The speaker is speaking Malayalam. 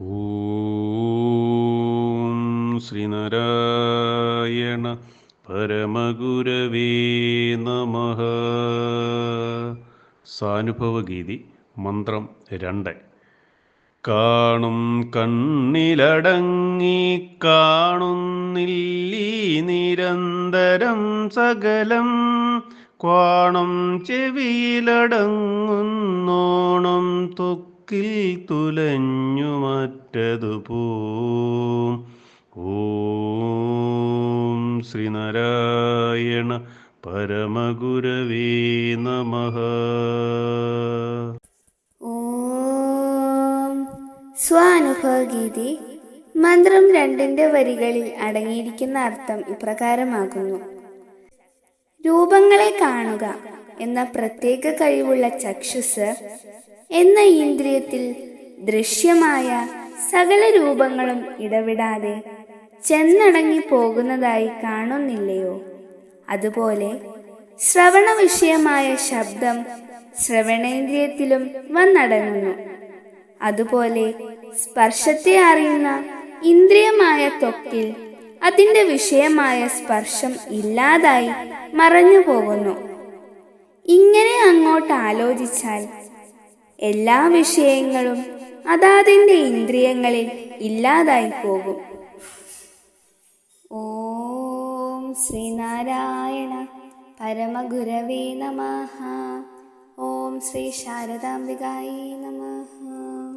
ഓം ശ്രീനാരായണ പരമഗുരവേ നമ. സാനുഭവഗീതി മന്ത്രം രണ്ട്. കാണും കണ്ണിലടങ്ങി കാണുന്നില്ലീ നിരന്തരം സകലം. ക്വാണം ചെവിയിലടങ്ങുന്നോണം തൊക്കിൽ തുലഞ്ഞു മറ്റതു പോം. ഓം ശ്രീനാരായണ പരമഗുരവേ നമ. സ്വാനുഭവഗീതി മന്ത്രം രണ്ടിന്റെ വരികളിൽ അടങ്ങിയിരിക്കുന്ന അർത്ഥം ഇപ്രകാരമാകുന്നു. രൂപങ്ങളെ കാണുക എന്ന പ്രത്യേക കഴിവുള്ള ചക്ഷുസ് എന്ന ഇന്ദ്രിയത്തിൽ ദൃശ്യമായ സകല രൂപങ്ങളും ഇടവിടാതെ ചെന്നടങ്ങി പോകുന്നതായി കാണുന്നില്ലയോ? അതുപോലെ ശ്രവണ വിഷയമായ ശബ്ദം ശ്രവണേന്ദ്രിയത്തിലും വന്നടങ്ങുന്നു. അതുപോലെ സ്പർശത്തെ അറിയുന്ന ഇന്ദ്രിയമായ ത്വക്കിൽ അതിന്റെ വിഷയമായ സ്പർശം ഇല്ലാതായി മറഞ്ഞു പോകുന്നു ഇങ്ങനെ അങ്ങോട്ട് ആലോചിച്ചാൽ എല്ലാ വിഷയങ്ങളും അതാതിന്റെ ഇന്ദ്രിയങ്ങളിൽ ഇല്ലാതായി പോകും. ഓം ശ്രീനാരായണ പരമഗുരവേ നമ. ഓം ശ്രീ ശാരദാംബികായി നമഃ.